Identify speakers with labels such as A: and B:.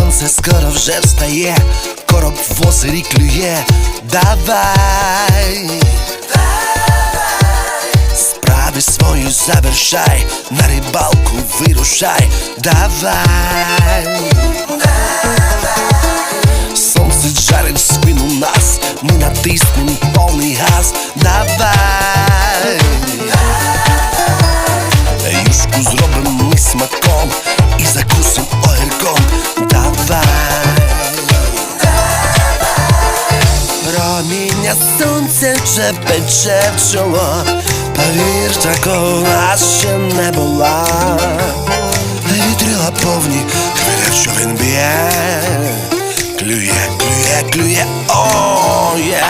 A: Сонце скоро вже встає, короб в озері клює, давай, справи свою завершай, на рибалку вирушай, давай, сонце жарить спину нас, ми натиснем повний газ, давай. Юшку зробимо ми смаком Проміння сонця вже пече в чоло Повір, такого ще не була. Вітрила повні, хвиля, що він б'є. Клює, клює, клює, о, є